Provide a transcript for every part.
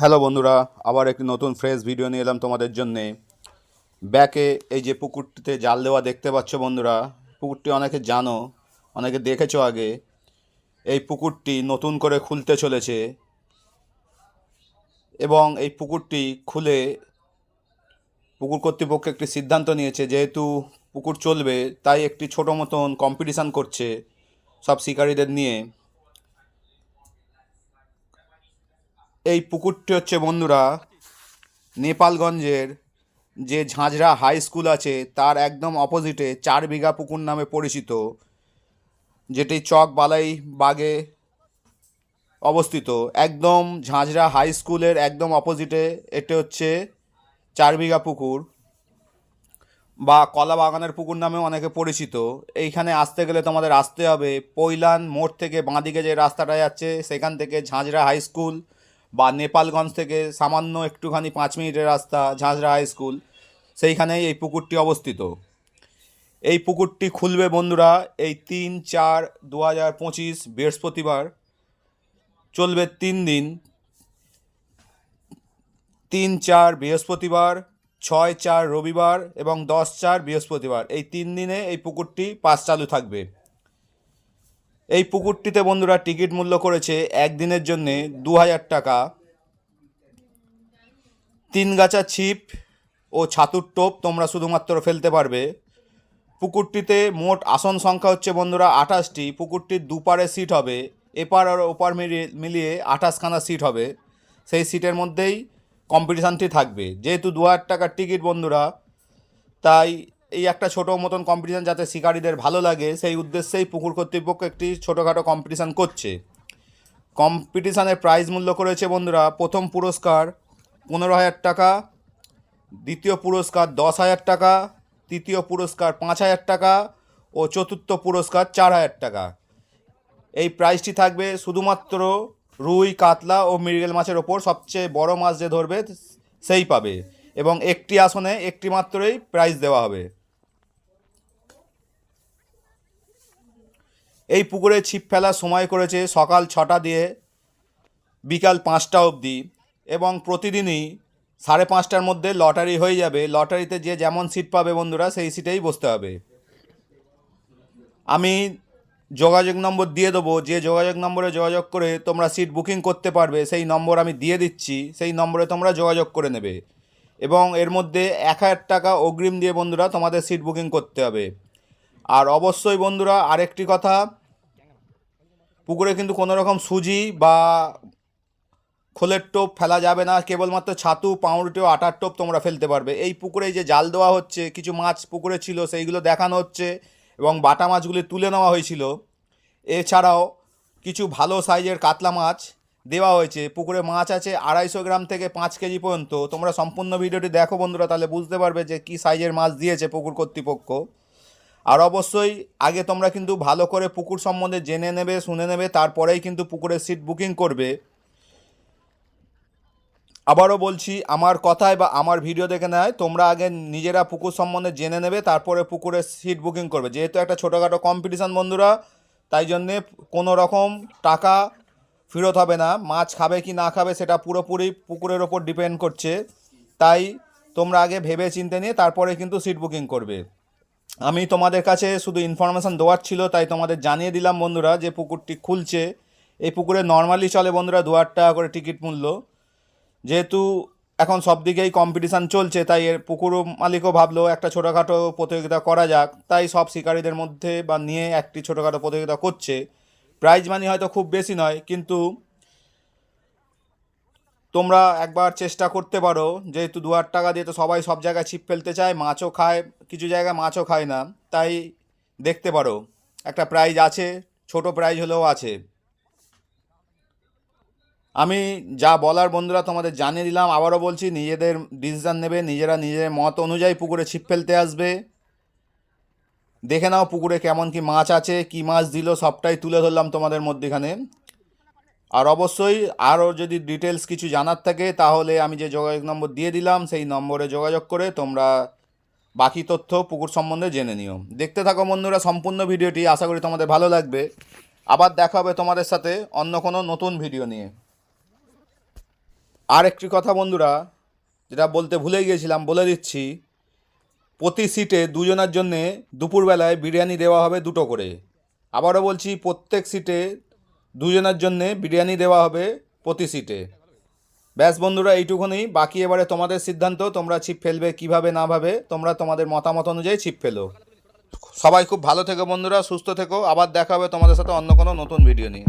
Hello বন্ধুরা, আবার একটি নতুন ফ্রেশ ভিডিও নিয়ে এলাম তোমাদের জন্যে। ব্যাকে এই যে পুকুরটিতে জাল দেওয়া দেখতে পাচ্ছ বন্ধুরা, পুকুরটি অনেকে জানো, অনেকে দেখেছ আগে। এই পুকুরটি নতুন করে খুলতে চলেছে এবং এই পুকুরটি খুলে পুকুর কর্তৃপক্ষ একটি সিদ্ধান্ত নিয়েছে, যেহেতু পুকুর চলবে, তাই একটি ছোটো মতন কম্পিটিশান করছে সব শিকারীদের নিয়ে। এই পুকুরটি হচ্ছে, বন্ধুরা, নেপালগঞ্জের যে ঝাঁঝরা হাই স্কুল আছে, তার একদম অপোজিটে চার বিঘা পুকুর নামে পরিচিত, যেটি চক বালাই বাগে অবস্থিত। একদম ঝাঁঝরা হাই স্কুলের একদম অপোজিটে এটি হচ্ছে চার বিঘা পুকুর বা কলা বাগানের পুকুর নামেও অনেকে পরিচিত। এইখানে আসতে গেলে তোমাদের আসতে হবে। পৈলান মোড় থেকে বাঁদিকে যে রাস্তাটা যাচ্ছে, সেখান থেকে ঝাঁঝরা হাই স্কুল বা নেপালগঞ্জ থেকে সামান্য একটুখানি পাঁচ মিনিটের রাস্তা ঝাঁঝরা হাই স্কুল, সেইখানেই এই পুকুরটি অবস্থিত। এই পুকুরটি খুলবে বন্ধুরা এই তিন চার দু হাজার পঁচিশ বৃহস্পতিবার। চলবে তিন দিন। তিন চার বৃহস্পতিবার, ছয় চার রবিবার এবং দশ চার বৃহস্পতিবার। এই তিন দিনে এই পুকুরটি পাশ চালু থাকবে। এই পুকুরটিতে বন্ধুরা টিকিট মূল্য করেছে একদিনের জন্যে দু হাজার টাকা। তিন গাছা ছিপ ও ছাতুর টোপ তোমরা শুধুমাত্র ফেলতে পারবে। পুকুরটিতে মোট আসন সংখ্যা হচ্ছে বন্ধুরা আঠাশটি। পুকুরটির দুপারে সিট হবে। এপার আর ওপার মিলিয়ে মিলিয়ে আঠাশখানা সিট হবে। সেই সিটের মধ্যেই কম্পিটিশানটি থাকবে। যেহেতু দু হাজার টাকার টিকিট বন্ধুরা, তাই এই একটা ছোটো মতন কম্পিটিশান যাতে শিকারীদের ভালো লাগে, সেই উদ্দেশ্যেই পুকুর কর্তৃপক্ষ একটি ছোটোখাটো কম্পিটিশান করছে। কম্পিটিশানের প্রাইজ মূল্য করেছে বন্ধুরা, প্রথম পুরস্কার পনেরো হাজার টাকা, দ্বিতীয় পুরস্কার দশ হাজার টাকা, তৃতীয় পুরস্কার পাঁচ হাজার টাকা ও চতুর্থ পুরস্কার চার হাজার টাকা। এই প্রাইজটি থাকবে শুধুমাত্র রুই, কাতলা ও মৃগেল মাছের ওপর সবচেয়ে বড় মাছ যে ধরবে, সেই পাবে এবং একটি আসনে একটি মাত্রই প্রাইজ দেওয়া হবে। এই পুকুরে ছিপ ফেলার সময় করেছে সকাল ছটা দিয়ে বিকাল পাঁচটা অবধি এবং প্রতিদিনই সাড়ে পাঁচটার মধ্যে লটারি হয়ে যাবে। লটারিতে যে যেমন সিট পাবে বন্ধুরা, সেই সিটেই বসতে হবে। আমি যোগাযোগ নম্বর দিয়ে দেবো। যে যোগাযোগ নম্বরে যোগাযোগ করে তোমরা সিট বুকিং করতে পারবে, সেই নম্বর আমি দিয়ে দিচ্ছি। সেই নম্বরে তোমরা যোগাযোগ করে নেবে। এবং এর মধ্যে এক হাজার টাকা অগ্রিম দিয়ে বন্ধুরা তোমাদের সিট বুকিং করতে হবে। আর অবশ্যই বন্ধুরা, আরেকটি কথা, পুকুরে কিন্তু কোনো রকম সুজি বা খোলের টোপ ফেলা যাবে না, কেবলমাত্র ছাতু পাউরুটি ও আটার টোপ তোমরা ফেলতে পারবে। এই পুকুরে যে জাল দেওয়া হচ্ছে, কিছু মাছ পুকুরে ছিল, সেইগুলো দেখানো হচ্ছে এবং বাটা মাছগুলি তুলে নেওয়া হয়েছিল। এছাড়াও কিছু ভালো সাইজের কাতলা মাছ দেওয়া হয়েছে। পুকুরে মাছ আছে আড়াইশো গ্রাম থেকে পাঁচ কেজি পর্যন্ত। তোমরা সম্পূর্ণ ভিডিওটি দেখো বন্ধুরা, তাহলে বুঝতে পারবে যে কী সাইজের মাছ দিয়েছে পুকুর কর্তৃপক্ষ। আর অবশ্যই আগে তোমরা কিন্তু ভালো করে পুকুর সম্বন্ধে জেনে নেবে, শুনে নেবে, তারপরেই কিন্তু পুকুরের সিট বুকিং করবে। আবারও বলছি, আমার কথায় বা আমার ভিডিও দেখে নেয়, তোমরা আগে নিজেরা পুকুর সম্বন্ধে জেনে নেবে, তারপরে পুকুরের সিট বুকিং করবে। যেহেতু একটা ছোটোখাটো কম্পিটিশান বন্ধুরা, তাই জন্যে কোনো রকম টাকা ফেরত হবে না। মাছ খাবে কি না খাবে সেটা পুরোপুরি পুকুরের ওপর ডিপেন্ড করছে। তাই তোমরা আগে ভেবে চিন্তে নিয়ে তারপরে কিন্তু সিট বুকিং করবে। আমি তোমাদের কাছে শুধু ইনফরমেশান দেওয়ার ছিল, তাই তোমাদের জানিয়ে দিলাম বন্ধুরা যে পুকুরটি খুলছে। এই পুকুরে নর্মালি চলে বন্ধুরা দু হাজার টাকা করে টিকিট মূল্য। যেহেতু এখন সব দিকেই কম্পিটিশান চলছে, তাই এর পুকুর মালিকও ভাবলো একটা ছোটোখাটো প্রতিযোগিতা করা যাক। তাই সব শিকারীদের মধ্যে বা নিয়ে একটি ছোটোখাটো প্রতিযোগিতা করছে। প্রাইজ মানি হয়তো খুব বেশি নয়, কিন্তু তোমরা একবার চেষ্টা করতে পারো, যেহেতু দু হাজার টাকা দিয়ে তো সবাই সব জায়গায় ছিপ ফেলতে চায়, মাছও খায়, কিছু জায়গায় মাছও খায় না, তাই দেখতে পারো, একটা প্রাইজ আছে, ছোট প্রাইজ হলেও আছে। আমি যা বলার বন্ধুরা তোমাদের জানিয়ে দিলাম, আবারও বলছি, নিজেদের ডিসিশান নেবে, নিজেরা নিজের মত অনুযায়ী পুকুরে ছিপ ফেলতে আসবে। দেখে নাও পুকুরে কেমন কি মাছ আছে, কি মাছ দিল, সবটাই তুলে ধরলাম তোমাদের মধ্যেখানে। আর অবশ্যই আরও যদি ডিটেলস কিছু জানার থাকে, তাহলে আমি যে যোগাযোগ নম্বর দিয়ে দিলাম, সেই নম্বরে যোগাযোগ করে তোমরা বাকি তথ্য পুকুর সম্বন্ধে জেনে নিও। দেখতে থাকো বন্ধুরা সম্পূর্ণ ভিডিওটি, আশা করি তোমাদের ভালো লাগবে। আবার দেখা হবে তোমাদের সাথে অন্য কোনো নতুন ভিডিও নিয়ে। আর একটি কথা বন্ধুরা, যেটা বলতে ভুলে গিয়েছিলাম বলে দিচ্ছি, প্রতি সিটে দুজনের জন্যে দুপুরবেলায় বিরিয়ানি দেওয়া হবে দুটো করে। আবারও বলছি, প্রত্যেক সিটে দুজনের জন্যে বিরিয়ানি দেওয়া হবে প্রতি সিটে ব্যাস বন্ধুরা, এইটুকুনি। বাকি এবারে তোমাদের সিদ্ধান্ত, তোমরা ছিপ ফেলবে কীভাবে, না ভাবে, তোমরা তোমাদের মতামত অনুযায়ী ছিপ ফেলো। সবাই খুব ভালো থেকো বন্ধুরা, সুস্থ থেকো। আবার দেখা হবে তোমাদের সাথে অন্য কোনো নতুন ভিডিও নিয়ে।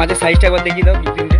মাছের সাইজটা একবার দেখিয়ে দাও দু তিনটে